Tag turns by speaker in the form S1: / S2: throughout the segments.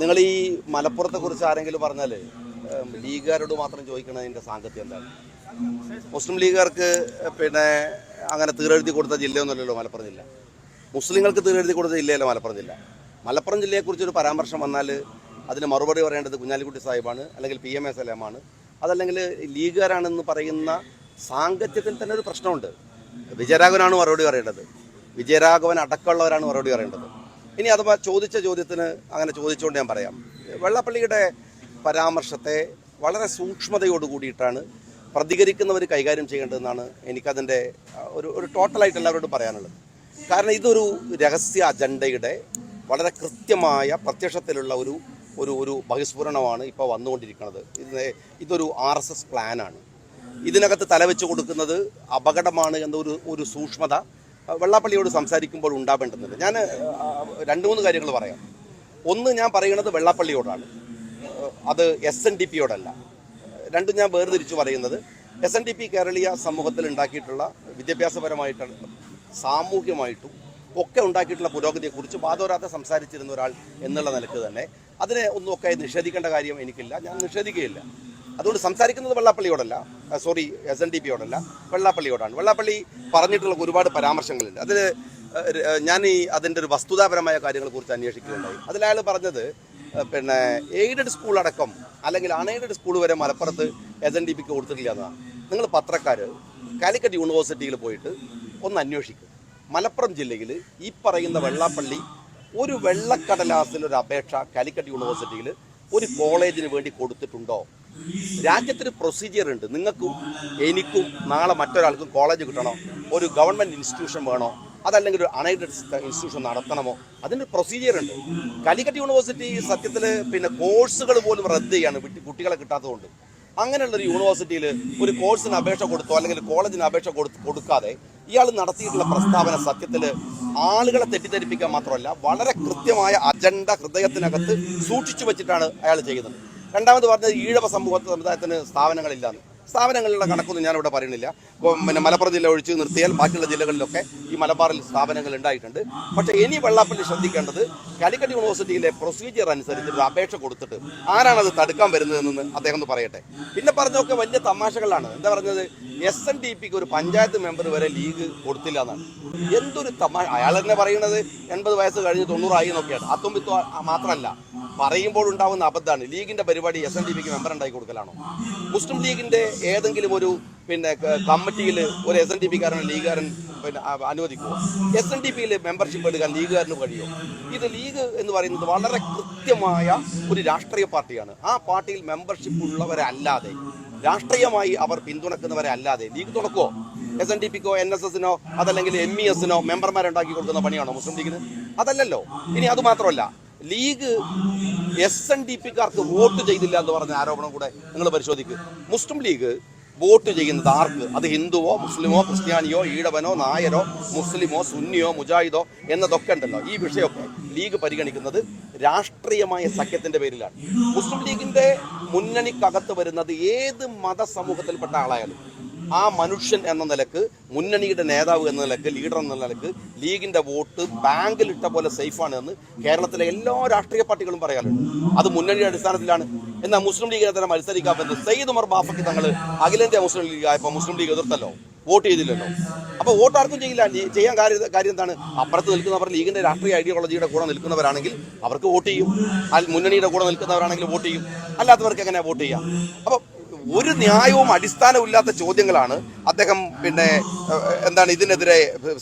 S1: നിങ്ങൾ ഈ മലപ്പുറത്തെ കുറിച്ച് ആരെങ്കിലും പറഞ്ഞാൽ ലീഗുകാരോട് മാത്രം ചോദിക്കണതിന്റെ സാങ്കത്യം എന്താണ്? മുസ്ലിം ലീഗുകാർക്ക് പിന്നെ അങ്ങനെ തീരെഴുതി കൊടുത്ത ജില്ലയൊന്നുമല്ലല്ലോ മലപ്പുറം ജില്ല. മുസ്ലിങ്ങൾക്ക് തീരെഴുതി കൊടുത്ത ജില്ലയല്ല മലപ്പുറം ജില്ല. മലപ്പുറം ജില്ലയെക്കുറിച്ചൊരു പരാമർശം വന്നാൽ അതിന് മറുപടി പറയേണ്ടത് കുഞ്ഞാലിക്കുട്ടി സാഹിബാണ് അല്ലെങ്കിൽ പി എം എ സലാമാണ്. അതല്ലെങ്കിൽ ലീഗുകാരാണെന്ന് പറയുന്ന സാങ്കത്യത്തിൽ തന്നെ ഒരു പ്രശ്നമുണ്ട്. വിജയരാഘവനാണ് മറുപടി പറയേണ്ടത്. വിജയരാഘവൻ അടക്കമുള്ളവരാണ് മറുപടി പറയേണ്ടത്. ഇനി അഥവാ ചോദിച്ച ചോദ്യത്തിന് അങ്ങനെ ചോദിച്ചുകൊണ്ട് ഞാൻ പറയാം. വെള്ളാപ്പള്ളിയുടെ പരാമർശത്തെ വളരെ സൂക്ഷ്മതയോട് കൂടിയിട്ടാണ് പ്രതികരിക്കുന്നവർ കൈകാര്യം ചെയ്യേണ്ടതെന്നാണ് എനിക്കതിന്റെ ഒരു ഒരു ടോട്ടലായിട്ട് എല്ലാവരോടും പറയാനുള്ളത്. കാരണം ഇതൊരു രഹസ്യ അജണ്ടയുടെ വളരെ കൃത്യമായ പ്രത്യക്ഷത്തിലുള്ള ഒരു ഒരു ഒരു ബഹിസ്ഫുരണമാണ് ഇപ്പോൾ വന്നുകൊണ്ടിരിക്കുന്നത്. ഇത് ഇതൊരു ആർ എസ് എസ് പ്ലാനാണ്. ഇതിനകത്ത് തലവെച്ച് കൊടുക്കുന്നത് അപകടമാണ് എന്നൊരു ഒരു സൂക്ഷ്മത വെള്ളാപ്പള്ളിയോട് സംസാരിക്കുമ്പോൾ ഉണ്ടാവേണ്ടതുണ്ട്. ഞാൻ രണ്ട് മൂന്ന് കാര്യങ്ങൾ പറയാം. ഒന്ന് ഞാൻ പറയുന്നത് വെള്ളാപ്പള്ളിയോടാണ്. അത് എസ് എൻ ഡി പിയോടല്ല രണ്ടും ഞാൻ വേർതിരിച്ച് പറയുന്നത് എസ് എൻ ഡി പി കേരളീയ സമൂഹത്തിൽ ഉണ്ടാക്കിയിട്ടുള്ള വിദ്യാഭ്യാസപരമായിട്ടുള്ള സാമൂഹ്യമായിട്ടും ഒക്കെ ഉണ്ടാക്കിയിട്ടുള്ള പുരോഗതിയെക്കുറിച്ച് വാദോരാതെ സംസാരിച്ചിരുന്ന ഒരാൾ എന്നുള്ള നിലയ്ക്ക് തന്നെ അതിനെ ഒന്നും ഒക്കെ നിഷേധിക്കേണ്ട കാര്യം എനിക്കില്ല. ഞാൻ നിഷേധിക്കുകയില്ല. അതുകൊണ്ട് സംസാരിക്കുന്നത് വെള്ളാപ്പള്ളിയോടല്ല സോറി എസ് എൻ ഡി പിയോടല്ല വെള്ളാപ്പള്ളിയോടാണ്. വെള്ളാപ്പള്ളി പറഞ്ഞിട്ടുള്ള ഒരുപാട് പരാമർശങ്ങളുണ്ട്. അതിൽ ഞാൻ ഈ അതിന്റെ ഒരു വസ്തുതാപരമായ കാര്യങ്ങളെ കാര്യങ്ങളെക്കുറിച്ച് അന്വേഷിക്കുകയുണ്ടായി. അതിലയാൾ പറഞ്ഞത് പിന്നെ എയ്ഡഡ് സ്കൂൾ അടക്കം അല്ലെങ്കിൽ അൺഎയ്ഡഡ് സ്കൂൾ വരെ മലപ്പുറത്ത് എസ് എൻ ഡി പിക്ക് കൊടുത്തിട്ടില്ല എന്നാണ്. നിങ്ങൾ പത്രക്കാർ കാലിക്കറ്റ് യൂണിവേഴ്സിറ്റിയിൽ പോയിട്ട് ഒന്ന് അന്വേഷിക്കും. മലപ്പുറം ജില്ലയിൽ ഈ പറയുന്ന വെള്ളാപ്പള്ളി ഒരു വെള്ളക്കടലാസിൽ ഒരു അപേക്ഷ കാലിക്കറ്റ് യൂണിവേഴ്സിറ്റിയിൽ ഒരു കോളേജിന് വേണ്ടി കൊടുത്തിട്ടുണ്ടോ? രാജ്യത്തിന് പ്രൊസീജിയർ ഉണ്ട്. നിങ്ങൾക്കും എനിക്കും നാളെ മറ്റൊരാൾക്കും കോളേജ് കിട്ടണോ? ഒരു ഗവൺമെന്റ് ഇൻസ്റ്റിറ്റ്യൂഷൻ വേണോ? അതല്ലെങ്കിൽ ഒരു അണൈഡ് ഇൻസ്റ്റിറ്റ്യൂഷൻ നടത്തണമോ? അതിന്റെ പ്രൊസീജിയർ ഉണ്ട്. കാലിക്കറ്റ് യൂണിവേഴ്സിറ്റി സത്യത്തിൽ പിന്നെ കോഴ്സുകൾ പോലും റദ്ദ് ചെയ്യാണ്. കുട്ടികളെ കിട്ടാത്തതുകൊണ്ട്. അങ്ങനെയുള്ള ഒരു യൂണിവേഴ്സിറ്റിയിൽ ഒരു കോഴ്സിന് അപേക്ഷ കൊടുത്തോ അല്ലെങ്കിൽ കോളേജിന് അപേക്ഷ കൊടുക്കാതെ ഇയാൾ നടത്തിയിട്ടുള്ള പ്രസ്താവന സത്യത്തിൽ ആളുകളെ തെറ്റിദ്ധരിപ്പിക്കാൻ മാത്രമല്ല വളരെ കൃത്യമായ അജണ്ട ഹൃദയത്തിനകത്ത് സൂക്ഷിച്ചു വെച്ചിട്ടാണ് അയാൾ ചെയ്യുന്നത്. രണ്ടാമത് പറഞ്ഞത് ഈഴവ സമൂഹ സമുദായത്തിന് സ്ഥാപനങ്ങളില്ലാന്ന്. സ്ഥാപനങ്ങളുടെ കണക്കൊന്നും ഞാനിവിടെ പറയുന്നില്ല. പിന്നെ മലപ്പുറം ജില്ല ഒഴിച്ച് നിർത്തിയാൽ ബാക്കിയുള്ള ജില്ലകളിലൊക്കെ ഈ മലബാറിൽ സ്ഥാപനങ്ങൾ ഉണ്ടായിട്ടുണ്ട്. പക്ഷേ ഇനി വെള്ളാപ്പള്ളി ശ്രദ്ധിക്കേണ്ടത് കാലിക്കറ്റ് യൂണിവേഴ്സിറ്റിയിലെ പ്രൊസീജിയർ അനുസരിച്ച് ഒരു അപേക്ഷ കൊടുത്തിട്ട് അത് തടുക്കാൻ വരുന്നതെന്ന് അദ്ദേഹം ഒന്ന് പറയട്ടെ. പിന്നെ പറഞ്ഞതൊക്കെ വലിയ തമാശകളാണ്. എന്താ പറഞ്ഞത്? എസ് എൻ ഡി പിക്ക് ഒരു പഞ്ചായത്ത് മെമ്പർ വരെ ലീഗ് കൊടുത്തില്ല എന്നാണ്. എന്തൊരു തമാശ അയാൾ തന്നെ പറയുന്നത് എൺപത് വയസ്സ് കഴിഞ്ഞ് തൊണ്ണൂറായി എന്നൊക്കെയാണ്. അത്തുമ്പിത്വ മാത്രമല്ല. പറയുമ്പോൾ ഉണ്ടാവുന്ന അബദ്ധമാണ്. ലീഗിന്റെ പരിപാടി എസ് എൻ ഡി പിക്ക് മെമ്പർ ഉണ്ടാക്കി കൊടുക്കലാണോ? മുസ്ലിം ലീഗിന്റെ ഏതെങ്കിലും ഒരു പിന്നെ കമ്മിറ്റിയിൽ ഒരു എസ് എൻ ഡി പിക്കാരൻ ലീഗുകാരൻ പിന്നെ അനുവദിക്കുമോ എസ് എൻ ഡി പിയിൽ മെമ്പർഷിപ്പ് എടുക്കാൻ ലീഗുകാരന് കഴിയുമോ? ഇത് ലീഗ് എന്ന് പറയുന്നത് വളരെ കൃത്യമായ ഒരു രാഷ്ട്രീയ പാർട്ടിയാണ്. ആ പാർട്ടിയിൽ മെമ്പർഷിപ്പ് ഉള്ളവരല്ലാതെ രാഷ്ട്രീയമായി അവർ പിന്തുണക്കുന്നവരെ അല്ലാതെ ലീഗ് തുടക്കുമോ എസ് എൻ ഡി പിക്കോ എൻ എസ് എസിനോ അതല്ലെങ്കിൽ എം ഇ എസിനോ മെമ്പർമാരുണ്ടാക്കി കൊടുക്കുന്ന പണിയാണോ മുസ്ലിം ലീഗിന്? അതല്ലല്ലോ. ഇനി അത് മാത്രമല്ല ലീഗ് എസ് എൻ ഡി പിക്കാർക്ക് വോട്ട് ചെയ്തില്ല എന്ന് പറഞ്ഞ ആരോപണം കൂടെ നിങ്ങൾ പരിശോധിക്കുക മുസ്ലിം ലീഗ് വോട്ട് ചെയ്യുന്നത് ആർക്ക്? അത് ഹിന്ദുവോ മുസ്ലിമോ ക്രിസ്ത്യാനിയോ ഈടവനോ നായരോ മുസ്ലിമോ സുന്നിയോ മുജാഹിദോ എന്നതൊക്കെ ഉണ്ടല്ലോ. ഈ വിഷയമൊക്കെ ലീഗ് പരിഗണിക്കുന്നത് രാഷ്ട്രീയമായ സഖ്യത്തിന്റെ പേരിലാണ്. മുസ്ലിം ലീഗിന്റെ മുന്നണിക്കകത്ത് വരുന്നത് ഏത് മതസമൂഹത്തിൽപ്പെട്ട ആളായാലും ആ മനുഷ്യൻ എന്ന നിലയ്ക്ക് മുന്നണിയുടെ നേതാവ് എന്ന നിലയ്ക്ക് ലീഡർ എന്ന നിലയ്ക്ക് ലീഗിന്റെ വോട്ട് ബാങ്കിൽ ഇട്ട പോലെ സേഫാണ് എന്ന് കേരളത്തിലെ എല്ലാ രാഷ്ട്രീയ പാർട്ടികളും പറയാറുണ്ട്. അത് മുന്നണിയുടെ അടിസ്ഥാനത്തിലാണ്. എന്നാൽ മുസ്ലിം ലീഗിനെ തന്നെ മത്സരിക്കാൻ പറ്റുന്നത് സെയ്ദ് ഉമർ ബാഫയ്ക്ക് തങ്ങൾ അഖിലേന്ത്യാ മുസ്ലിം ലീഗ് ആയപ്പോൾ മുസ്ലിം ലീഗ് എതിർത്തല്ലോ? വോട്ട് ചെയ്തില്ലല്ലോ? അപ്പൊ വോട്ട് ആർക്കും ചെയ്യില്ല. ചെയ്യാൻ കാര്യം കാര്യം എന്താണ്? അപ്പുറത്ത് നിൽക്കുന്നവർ ലീഗിന്റെ രാഷ്ട്രീയ ഐഡിയോളജിയുടെ കൂടെ നിൽക്കുന്നവരാണെങ്കിൽ അവർക്ക് വോട്ട് ചെയ്യും. അൽ മുന്നണിയുടെ കൂടെ നിൽക്കുന്നവരാണെങ്കിൽ വോട്ട് ചെയ്യും. അല്ലാത്തവർക്ക് എങ്ങനെ വോട്ട് ചെയ്യാം? അപ്പൊ ഒരു ന്യായവും അടിസ്ഥാനമില്ലാത്ത ചോദ്യങ്ങളാണ് അദ്ദേഹം പിന്നെ എന്താണ് ഇതിനെതിരെ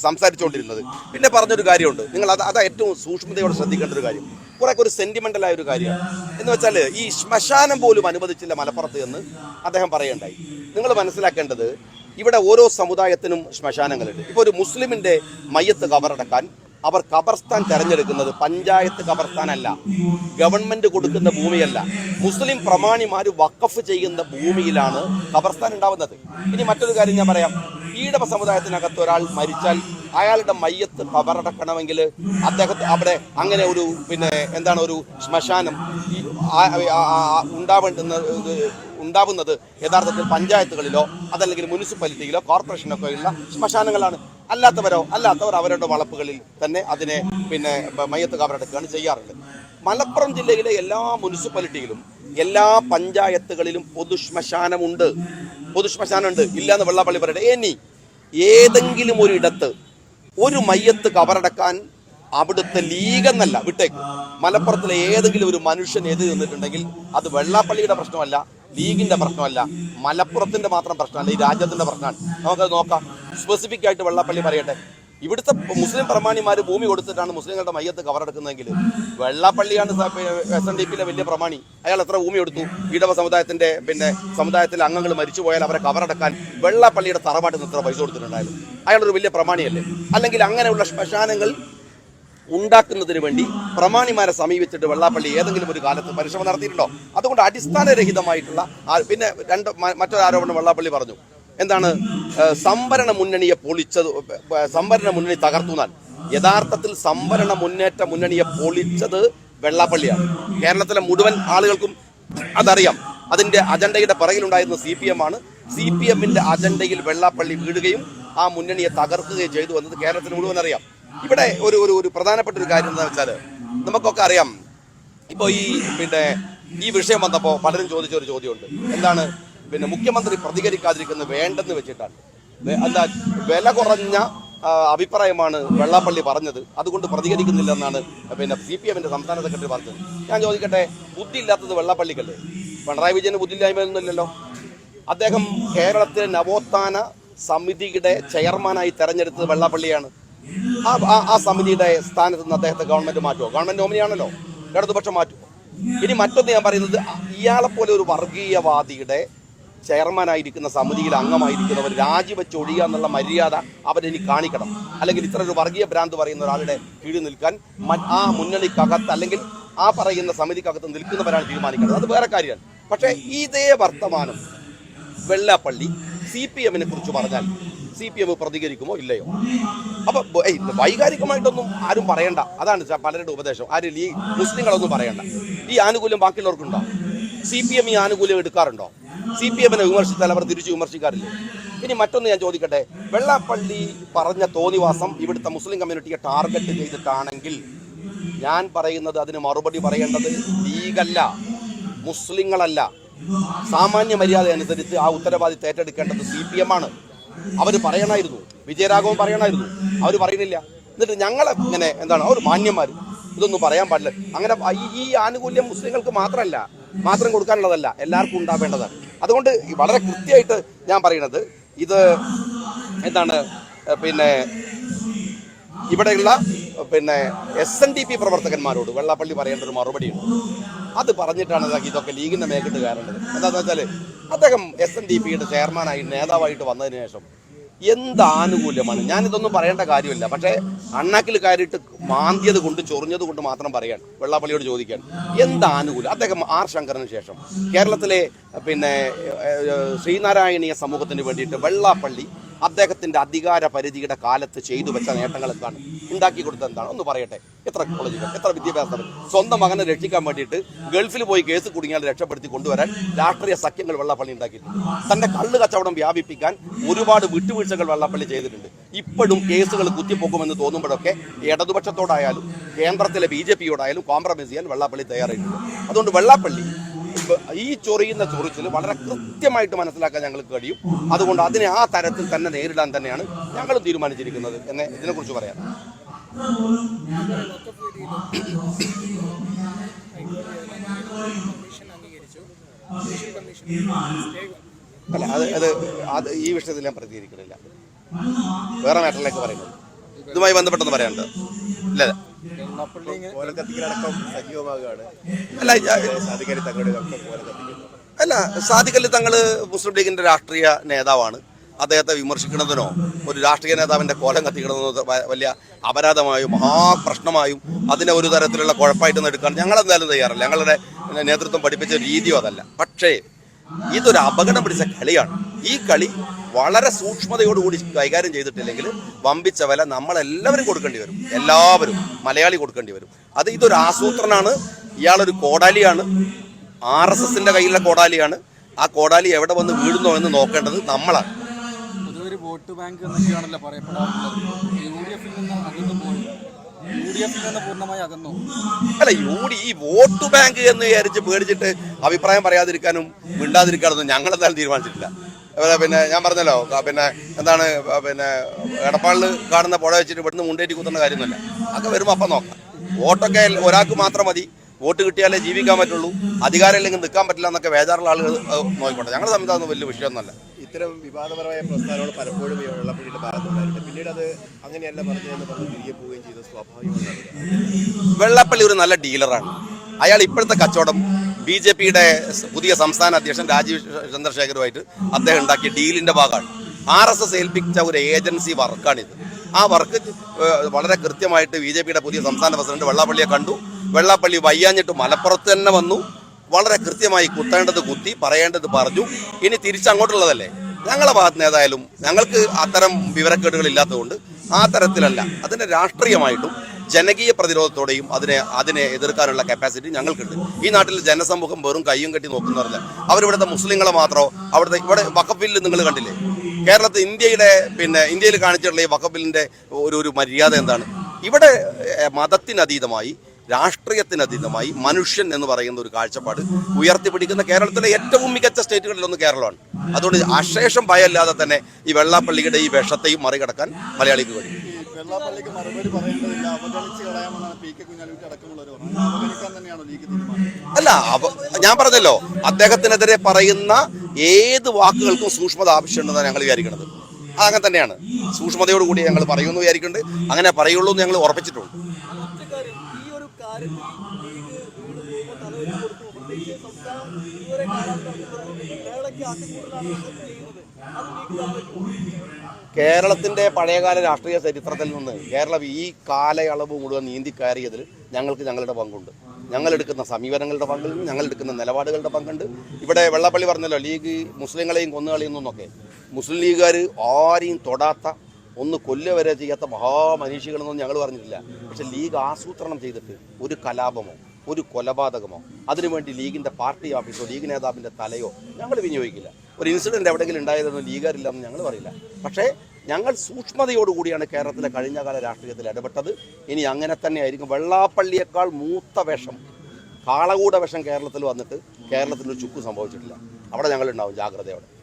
S1: സംസാരിച്ചുകൊണ്ടിരുന്നത്. പിന്നെ പറഞ്ഞൊരു കാര്യമുണ്ട്. നിങ്ങൾ അത് അതാ ഏറ്റവും സൂക്ഷ്മതയോടെ ശ്രദ്ധിക്കേണ്ട ഒരു കാര്യം. കുറെ ഒരു സെന്റിമെന്റൽ ആയ ഒരു കാര്യമാണ്. എന്ന് വെച്ചാൽ ഈ ശ്മശാനം പോലും അനുവദിച്ചില്ല മലപ്പുറത്ത് എന്ന് അദ്ദേഹം പറയണ്ടായി നിങ്ങൾ മനസ്സിലാക്കേണ്ടത് ഇവിടെ ഓരോ സമുദായത്തിനും ശ്മശാനങ്ങളുണ്ട്. ഇപ്പോൾ ഒരു മുസ്ലിമിന്റെ മയ്യത്ത് കബറടക്കാൻ അവർ ഖബർസ്ഥാൻ തെരഞ്ഞെടുക്കുന്നത് പഞ്ചായത്ത് ഖബർസ്ഥാനല്ല ഗവൺമെന്റ് കൊടുക്കുന്ന ഭൂമിയല്ല. മുസ്ലിം പ്രമാണിമാർ വഖഫ് ചെയ്യുന്ന ഭൂമിയിലാണ് ഖബർസ്ഥാൻ ഉണ്ടാവുന്നത്. ഇനി മറ്റൊരു കാര്യം ഞാൻ പറയാം. ഈടവ സമുദായത്തിനകത്ത് ഒരാൾ മരിച്ചാൽ അയാളുടെ മയ്യത്ത് കവറടക്കണമെങ്കിൽ അദ്ദേഹത്തെ അവിടെ അങ്ങനെ ഒരു പിന്നെ എന്താണ് ഒരു ശ്മശാനം ഉണ്ടാവേണ്ടുന്ന ഉണ്ടാവുന്നത് യഥാർത്ഥത്തിൽ പഞ്ചായത്തുകളിലോ അതല്ലെങ്കിൽ മുനിസിപ്പാലിറ്റിയിലോ കോർപ്പറേഷനൊക്കെ ഉള്ള ശ്മശാനങ്ങളാണ്. അല്ലാത്തവരോ അല്ലാത്തവർ അവരുടെ വളപ്പുകളിൽ തന്നെ അതിനെ പിന്നെ മയ്യത്ത് കവറടക്കുകയാണ് ചെയ്യാറുണ്ട് മലപ്പുറം ജില്ലയിലെ എല്ലാ മുനിസിപ്പാലിറ്റിയിലും എല്ലാ പഞ്ചായത്തുകളിലും പൊതുശ്മശാനമുണ്ട് പൊതുശ്മശാനമുണ്ട് ഇല്ലാന്ന് വെള്ളാപ്പള്ളി പറയട്ടെ ഇനി ഏതെങ്കിലും ഒരിടത്ത് ഒരു മയ്യത്ത് കബറടക്കാൻ അവിടുത്തെ ലീഗെന്നല്ല വിട്ടേക്ക്. മലപ്പുറത്തിലെ ഏതെങ്കിലും ഒരു മനുഷ്യൻ എതിർ നിന്നിട്ടുണ്ടെങ്കിൽ അത് വെള്ളാപ്പള്ളിയുടെ പ്രശ്നമല്ല ലീഗിന്റെ പ്രശ്നമല്ല മലപ്പുറത്തിന്റെ മാത്രം പ്രശ്നമല്ല ഈ രാജ്യത്തിന്റെ പ്രശ്നമാണ്. നമുക്കത് നോക്കാം. സ്പെസിഫിക് ആയിട്ട് വെള്ളാപ്പള്ളി പറയട്ടെ. ഇവിടുത്തെ മുസ്ലിം പ്രമാണിമാർ ഭൂമി കൊടുത്തിട്ടാണ് മുസ്ലിങ്ങളുടെ മയ്യത്ത് കവറെടുക്കുന്നതെങ്കിൽ വെള്ളാപ്പള്ളിയാണ് എസ് എൻ ഡി പിയിലെ വലിയ പ്രമാണി. അയാൾ എത്ര ഭൂമി കൊടുത്തു ഈടവ സമുദായത്തിന്റെ പിന്നെ സമുദായത്തിലെ അംഗങ്ങൾ മരിച്ചു പോയാൽ അവരെ കവറടക്കാൻ വെള്ളാപ്പള്ളിയുടെ തറവാട്ടിൽ നിന്ന് എത്ര പൈസ കൊടുത്തിട്ടുണ്ടായാലും അയാളൊരു വലിയ പ്രമാണിയല്ലേ? അല്ലെങ്കിൽ അങ്ങനെയുള്ള ശ്മശാനങ്ങൾ ഉണ്ടാക്കുന്നതിന് വേണ്ടി പ്രമാണിമാരെ സമീപിച്ചിട്ട് വെള്ളാപ്പള്ളി ഏതെങ്കിലും ഒരു കാലത്ത് പരിശ്രമം നടത്തിയിട്ടുണ്ടോ? അതുകൊണ്ട് അടിസ്ഥാനരഹിതമായിട്ടുള്ള പിന്നെ രണ്ട് മറ്റൊരു ആരോപണം വെള്ളാപ്പള്ളി പറഞ്ഞു. എന്താണ് സംവരണ മുന്നണിയെ പൊളിച്ചത് സംവരണ മുന്നണി തകർത്തു എന്നാൽ യഥാർത്ഥത്തിൽ സംവരണ മുന്നേറ്റ മുന്നണിയെ പൊളിച്ചത് വെള്ളാപ്പള്ളിയാണ്. കേരളത്തിലെ മുഴുവൻ ആളുകൾക്കും അതറിയാം. അതിന്റെ അജണ്ടയുടെ പിറകിലുണ്ടായിരുന്ന സി പി എം ആണ്. സി പി എമ്മിന്റെ അജണ്ടയിൽ വെള്ളാപ്പള്ളി വീഴുകയും ആ മുന്നണിയെ തകർക്കുകയും ചെയ്തു എന്നത് കേരളത്തിന് മുഴുവൻ അറിയാം. ഇവിടെ ഒരു ഒരു ഒരു പ്രധാനപ്പെട്ട ഒരു കാര്യം എന്താ വെച്ചാൽ നമുക്കൊക്കെ അറിയാം. ഇപ്പോൾ ഈ പിന്നെ ഈ വിഷയം വന്നപ്പോൾ പലരും ചോദിച്ച ഒരു ചോദ്യമുണ്ട്. എന്താണ്? പിന്നെ മുഖ്യമന്ത്രി പ്രതികരിക്കാതിരിക്കുന്നത് വേണ്ടെന്ന് വെച്ചിട്ടാണ്. എന്താ വില കുറഞ്ഞ അഭിപ്രായമാണ് വെള്ളാപ്പള്ളി പറഞ്ഞത്. അതുകൊണ്ട് പ്രതികരിക്കുന്നില്ലെന്നാണ് പിന്നെ സി പി എമ്മിന്റെ സംസ്ഥാന സെക്രട്ടറി പറഞ്ഞത്. ഞാൻ ചോദിക്കട്ടെ ബുദ്ധി ഇല്ലാത്തത് വെള്ളാപ്പള്ളിക്കല്ലേ? പിണറായി വിജയന് ബുദ്ധിയില്ലായ്മയൊന്നുമില്ലല്ലോ. അദ്ദേഹം കേരളത്തിലെ നവോത്ഥാന സമിതിയുടെ ചെയർമാനായി തെരഞ്ഞെടുത്തത് വെള്ളാപ്പള്ളിയാണ്. ആ ആ- സമിതിയുടെ സ്ഥാനത്ത് നിന്ന് അദ്ദേഹത്തെ ഗവൺമെന്റ് മാറ്റുമോ ഗവൺമെന്റ് നോമിനിയാണല്ലോ ഇടതുപക്ഷം മാറ്റുമോ ഇനി മറ്റൊന്ന് ഞാൻ പറയുന്നത് ഇയാളെ പോലെ ഒരു വർഗീയവാദിയുടെ ചെയർമാനായിരിക്കുന്ന സമിതിയിൽ അംഗമായിരിക്കുന്നവർ രാജിവെച്ച് ഒഴിയുക എന്നുള്ള മര്യാദ അവരിനി കാണിക്കണം. അല്ലെങ്കിൽ ഇത്ര ഒരു വർഗീയ ഭ്രാന്ത് പറയുന്ന ഒരാളുടെ കീഴിൽ നിൽക്കാൻ ആ മുന്നണിക്കകത്ത് അല്ലെങ്കിൽ ആ പറയുന്ന സമിതിക്കകത്ത് നിൽക്കുന്നവരാണ് തീരുമാനിക്കുന്നത് അത് വേറെ കാര്യമാണ്. പക്ഷേ ഇതേ വർത്തമാനം വെള്ളാപ്പള്ളി സി പി എമ്മിനെ കുറിച്ച് പറഞ്ഞാൽ സി പി എം പ്രതികരിക്കുമോ ഇല്ലയോ? അപ്പൊ ബ- വൈകാരികമായിട്ടൊന്നും ആരും പറയണ്ട. അതാണ് പലരുടെ ഉപദേശം. ആരും ഈ മുസ്ലിങ്ങളൊന്നും പറയണ്ട. ഈ ആനുകൂല്യം ബാക്കിയുള്ളവർക്കുണ്ടോ? സി പി എം ഈ ആനുകൂല്യം എടുക്കാറുണ്ടോ? സി പി എമ്മിനെ വിമർശിച്ചാൽ അവർ തിരിച്ചു വിമർശിക്കാറില്ലേ? ഇനി മറ്റൊന്ന് ഞാൻ ചോദിക്കട്ടെ. വെള്ളാപ്പള്ളി പറഞ്ഞ തോന്നിവാസം ഇവിടുത്തെ മുസ്ലിം കമ്മ്യൂണിറ്റിയെ ടാർഗറ്റ് ചെയ്തിട്ടാണെങ്കിൽ ഞാൻ പറയുന്നത് അതിന് മറുപടി പറയേണ്ടത് ലീഗല്ല മുസ്ലിങ്ങളല്ല. സാമാന്യ മര്യാദ അനുസരിച്ച് ആ ഉത്തരവാദിത്തം ഏറ്റെടുക്കേണ്ടത് സി പി എം ആണ് അവർ പറയണമായിരുന്നു വിജയരാഘവൻ പറയണമായിരുന്നു അവർ പറയുന്നില്ല. എന്നിട്ട് ഞങ്ങളെ ഇങ്ങനെ എന്താണ് അവർ മാന്യന്മാർ ഇതൊന്നും പറയാൻ പാടില്ല. അങ്ങനെ ഈ- ഈ ആനുകൂല്യം മുസ്ലിങ്ങൾക്ക് മാത്രമല്ല മാത്രം കൊടുക്കാനുള്ളതല്ല എല്ലാവർക്കും ഉണ്ടാവേണ്ടതാണ്. അതുകൊണ്ട് വളരെ കൃത്യമായിട്ട് ഞാൻ പറയുന്നത് ഇത് എന്താണ് പിന്നെ ഇവിടെയുള്ള പിന്നെ എസ് എൻ ഡി പി പ്രവർത്തകന്മാരോട് വെള്ളാപ്പള്ളി പറയേണ്ട ഒരു മറുപടിയുണ്ട്. അത് പറഞ്ഞിട്ടാണ് ഇതാ ഇതൊക്കെ ലീഗിന്റെ മേഖല കയറേണ്ടത്. എന്താണെന്ന് വെച്ചാൽ അദ്ദേഹം എസ് എൻ ഡി പിയുടെ ചെയർമാനായി നേതാവായിട്ട് വന്നതിന് ശേഷം എന്ത് ആനുകൂല്യമാണ് ഞാനിതൊന്നും പറയേണ്ട കാര്യമില്ല. പക്ഷേ അണ്ണാക്കിൽ കയറിയിട്ട് മാന്തിയത് കൊണ്ട് ചൊറിഞ്ഞത് കൊണ്ട് മാത്രം പറയാൻ വെള്ളാപ്പള്ളിയോട് ചോദിക്കാൻ എന്ത് ആനുകൂല്യം അദ്ദേഹം ആർ ശങ്കറിന് ശേഷം. കേരളത്തിലെ പിന്നെ ശ്രീനാരായണീയ സമൂഹത്തിന് വേണ്ടിയിട്ട് വെള്ളാപ്പള്ളി അദ്ദേഹത്തിന്റെ അധികാര പരിധിയുടെ കാലത്ത് ചെയ്തു വെച്ച നേട്ടങ്ങൾ എന്താണ്? ഉണ്ടാക്കി കൊടുത്തത് എന്താണ്? ഒന്ന് പറയട്ടെ. എത്ര കോളേജുകൾ എത്ര വിദ്യാഭ്യാസം സ്വന്തം മകനെ രക്ഷിക്കാൻ വേണ്ടിയിട്ട് ഗൾഫിൽ പോയി കേസ് കുടുങ്ങിയാൽ രക്ഷപ്പെടുത്തി കൊണ്ടുവരാൻ രാഷ്ട്രീയ സഖ്യങ്ങൾ വെള്ളപ്പള്ളി ഉണ്ടാക്കിയിട്ടുണ്ട്. തന്റെ കള്ള് കച്ചവടം വ്യാപിപ്പിക്കാൻ ഒരുപാട് വിട്ടുവീഴ്ചകൾ വെള്ളപ്പള്ളി ചെയ്തിട്ടുണ്ട്. ഇപ്പോഴും കേസുകൾ കുത്തിപ്പോക്കുമെന്ന് തോന്നുമ്പോഴൊക്കെ ഇടതുപക്ഷത്തോടായാലും കേന്ദ്രത്തിലെ ബി ജെ പിയോടായാലും കോംപ്രമൈസ് ചെയ്യാൻ വെള്ളാപ്പള്ളി തയ്യാറായിട്ടുണ്ട്. അതുകൊണ്ട് വെള്ളപ്പള്ളി ഈ ചൊറിയുന്ന ചൊറിച്ചിൽ വളരെ കൃത്യമായിട്ട് മനസ്സിലാക്കാൻ ഞങ്ങൾക്ക് കഴിയും. അതുകൊണ്ട് അതിനെ ആ തരത്തിൽ തന്നെ നേരിടാൻ തന്നെയാണ് ഞങ്ങളും തീരുമാനിച്ചിരിക്കുന്നത് എന്ന് ഇതിനെക്കുറിച്ച് പറയാം. അല്ല അത് അത് അത് ഈ വിഷയത്തിൽ ഞാൻ പ്രതികരിക്കുന്നില്ല വേറെ മാറ്ററിലേക്ക് പറയുന്നു. ഇതുമായി ബന്ധപ്പെട്ടെന്ന് പറയാനുണ്ട്. ഇല്ല അല്ല അല്ല സാദിഖലി തങ്ങൾ മുസ്ലിം ലീഗിന്റെ രാഷ്ട്രീയ നേതാവാണ്. അദ്ദേഹത്തെ വിമർശിക്കുന്നതിനോ ഒരു രാഷ്ട്രീയ നേതാവിന്റെ കോലം കത്തിക്കണമെന്നോ വലിയ അപരാധമായും മഹാപ്രശ്നമായും അതിനെ ഒരു തരത്തിലുള്ള കുഴപ്പമായിട്ടൊന്നും എടുക്കാൻ ഞങ്ങളെന്തായാലും തയ്യാറല്ല. ഞങ്ങളുടെ നേതൃത്വം പഠിപ്പിച്ച രീതിയോ അതല്ല. പക്ഷേ ഇതൊരു അപകടം പിടിച്ച കളിയാണ്. ഈ കളി വളരെ സൂക്ഷ്മതയോടുകൂടി കൈകാര്യം ചെയ്തിട്ടില്ലെങ്കിൽ വമ്പിച്ച വില നമ്മളെല്ലാവരും കൊടുക്കേണ്ടി വരും. എല്ലാവരും മലയാളി കൊടുക്കേണ്ടി വരും. അത് ഇതൊരു ആസൂത്രനാണ് ഇയാളൊരു കോടാലിയാണ്. ആർ എസ് എസിന്റെ കയ്യിലുള്ള കോടാലിയാണ്. ആ കോടാലി എവിടെ വന്ന് വീഴുന്നോ എന്ന് നോക്കേണ്ടത് നമ്മളാണ്.
S2: വോട്ട് ബാങ്ക് എന്നൊക്കെയാണല്ലോ പറയപ്പെടാറുള്ളത്. നിന്ന്
S1: അല്ല യു ഡി ഈ വോട്ട് ബാങ്ക് എന്ന് വിചാരിച്ച് പേടിച്ചിട്ട് അഭിപ്രായം പറയാതിരിക്കാനും മിണ്ടാതിരിക്കാനൊന്നും ഞങ്ങളെന്തായാലും തീരുമാനിച്ചിട്ടില്ല. പിന്നെ ഞാൻ പറഞ്ഞല്ലോ പിന്നെ എന്താണ് പിന്നെ എടപ്പാളിൽ കാണുന്ന പുഴ വെച്ചിട്ട് ഇവിടുന്ന് മുണ്ടേറ്റി കുത്തുന്ന കാര്യമൊന്നുമില്ല. അതൊക്കെ വരുമ്പോൾ അപ്പം നോക്കാം. വോട്ടൊക്കെ ഒരാൾക്ക് മാത്രം മതി. വോട്ട് കിട്ടിയാലേ ജീവിക്കാൻ പറ്റുള്ളൂ. അധികാരം ഇല്ലെങ്കിൽ നിൽക്കാൻ പറ്റില്ല എന്നൊക്കെ വേജാറുള്ള ആളുകൾ നോക്കിക്കോട്ടെ. ഞങ്ങളുടെ സംവിധാനം വലിയ വിഷയമൊന്നുമല്ല.
S3: ഇത്തരം വിവാദപരമായ പ്രസ്ഥാനങ്ങൾ പലപ്പോഴും വെള്ളപ്പള്ളിയുടെ ഭാഗത്തുണ്ടായിട്ടുണ്ട് പിന്നീട് അത് അങ്ങനെയല്ല പറഞ്ഞതെന്ന് പറഞ്ഞ് തിരികെ പോവുകയും ചെയ്ത സ്വാഭാവികമാണ്
S1: വെള്ളപ്പള്ളി ഒരു നല്ല ഡീലറാണ്. അയാൾ ഇപ്പോഴത്തെ കച്ചവടം ബി ജെ പിയുടെ പുതിയ സംസ്ഥാന അധ്യക്ഷൻ രാജീവ് ചന്ദ്രശേഖരുമായിട്ട് അദ്ദേഹം ഉണ്ടാക്കിയ ഡീലിന്റെ ഭാഗമാണ്. ആർ എസ് എസ് ഏൽപ്പിച്ച ഒരു ഏജൻസി വർക്കാണിത്. ആ വർക്ക് വളരെ കൃത്യമായിട്ട് ബി ജെ പിയുടെ പുതിയ സംസ്ഥാന പ്രസിഡന്റ് വെള്ളാപ്പള്ളിയെ കണ്ടു. വെള്ളാപ്പള്ളി വയ്യാഞ്ഞിട്ട് മലപ്പുറത്ത് തന്നെ വന്നു. വളരെ കൃത്യമായി കുത്തേണ്ടത് കുത്തി പറയേണ്ടത് പറഞ്ഞു. ഇനി തിരിച്ചങ്ങോട്ടുള്ളതല്ലേ? ഞങ്ങളെ ഭാഗത്ത് നിന്ന് ഏതായാലും ഞങ്ങൾക്ക് അത്തരം വിവരക്കേടുകൾ ഇല്ലാത്തതുകൊണ്ട് ആ തരത്തിലല്ല. അതിനെ രാഷ്ട്രീയമായിട്ടും ജനകീയ പ്രതിരോധത്തോടെയും അതിനെ അതിനെ എതിർക്കാനുള്ള കപ്പാസിറ്റി ഞങ്ങൾക്കുണ്ട്. ഈ നാട്ടിൽ ജനസമൂഹം വെറും കയ്യും കെട്ടി നോക്കുന്നവരല്ല. അവരിവിടുത്തെ മുസ്ലിങ്ങളെ മാത്രമോ അവിടുത്തെ ഇവിടെ വക്കഫിൽ നിങ്ങൾ കണ്ടില്ലേ? കേരളത്തിൽ ഇന്ത്യയുടെ പിന്നെ ഇന്ത്യയിൽ കാണിച്ചിട്ടുള്ള ഈ വക്കഫിലിന്റെ ഒരു ഒരു മര്യാദ എന്താണ്? ഇവിടെ മതത്തിനതീതമായി രാഷ്ട്രീയത്തിനതീതമായി മനുഷ്യൻ എന്ന് പറയുന്ന ഒരു കാഴ്ചപ്പാട് ഉയർത്തിപ്പിടിക്കുന്ന കേരളത്തിലെ ഏറ്റവും മികച്ച സ്റ്റേറ്റുകളിലൊന്ന് കേരളമാണ്. അതുകൊണ്ട് അശേഷം ഭയമില്ലാതെ തന്നെ ഈ വെള്ളാപ്പള്ളിയുടെ ഈ വിഷത്തെയും മറികടക്കാൻ മലയാളിക്ക് കഴിയും. അല്ല ഞാൻ പറഞ്ഞല്ലോ അദ്ദേഹത്തിനെതിരെ പറയുന്ന ഏത് വാക്കുകൾക്കും സൂക്ഷ്മത ആവശ്യമുണ്ടെന്നാണ് ഞങ്ങൾ വിചാരിക്കുന്നത്. അത് അങ്ങനെ തന്നെയാണ്. സൂക്ഷ്മതയോടുകൂടി ഞങ്ങൾ പറയുമെന്ന് വിചാരിക്കുന്നുണ്ട്. അങ്ങനെ പറയുള്ളൂ എന്ന് ഞങ്ങൾ ഉറപ്പിച്ചിട്ടുണ്ട്.
S4: അതികൂടുതലാണ് ചെയ്യുന്നത് അത്
S1: കേരളത്തിന്റെ പഴയകാല രാഷ്ട്രീയ ചരിത്രത്തിൽ നിന്ന് കേരളം ഈ കാലയളവ് മുഴുവൻ നീന്തി കയറിയതിൽ ഞങ്ങൾക്ക് ഞങ്ങളുടെ പങ്കുണ്ട്. ഞങ്ങൾ എടുക്കുന്ന സമീപനങ്ങളുടെ പങ്കുണ്ട് ഞങ്ങൾ എടുക്കുന്ന നിലപാടുകളുടെ പങ്കുണ്ട്. ഇവിടെ വെള്ളപ്പള്ളി പറഞ്ഞല്ലോ ലീഗ് മുസ്ലിങ്ങളെയും കൊന്നുകളിയുന്നൊക്കെ മുസ്ലിം ലീഗുകാർ ആരെയും തൊടാത്ത ഒന്ന് കൊല്ലുക വരെ ചെയ്യാത്ത മഹാമനീഷികളെന്നൊന്നും ഞങ്ങൾ പറഞ്ഞിട്ടില്ല. പക്ഷെ ലീഗ് ആസൂത്രണം ചെയ്തിട്ട് ഒരു കലാപമോ ഒരു കൊലപാതകമോ അതിനുവേണ്ടി ലീഗിന്റെ പാർട്ടി ഓഫീസോ ലീഗ് നേതാവിന്റെ തലയോ ഞങ്ങൾ വിനിയോഗിക്കില്ല. ഒരു ഇൻസിഡന്റ് എവിടെയെങ്കിലും ഉണ്ടായതെന്ന് ലീഗാരില്ലെന്ന് ഞങ്ങൾ പറയില്ല. പക്ഷേ ഞങ്ങൾ സൂക്ഷ്മതയോടുകൂടിയാണ് കേരളത്തിലെ കഴിഞ്ഞകാല രാഷ്ട്രീയത്തിൽ ഇടപെട്ടത്. ഇനി അങ്ങനെ തന്നെ ആയിരിക്കും വെള്ളാപ്പള്ളിയേക്കാൾ മൂത്ത വേഷം കാളകൂട വേഷം കേരളത്തിൽ വന്നിട്ട് കേരളത്തിൽ ഒരു ചുക്ക് സംഭവിച്ചിട്ടില്ല. അവിടെ ഞങ്ങളുണ്ടാവും ജാഗ്രതയോടെ.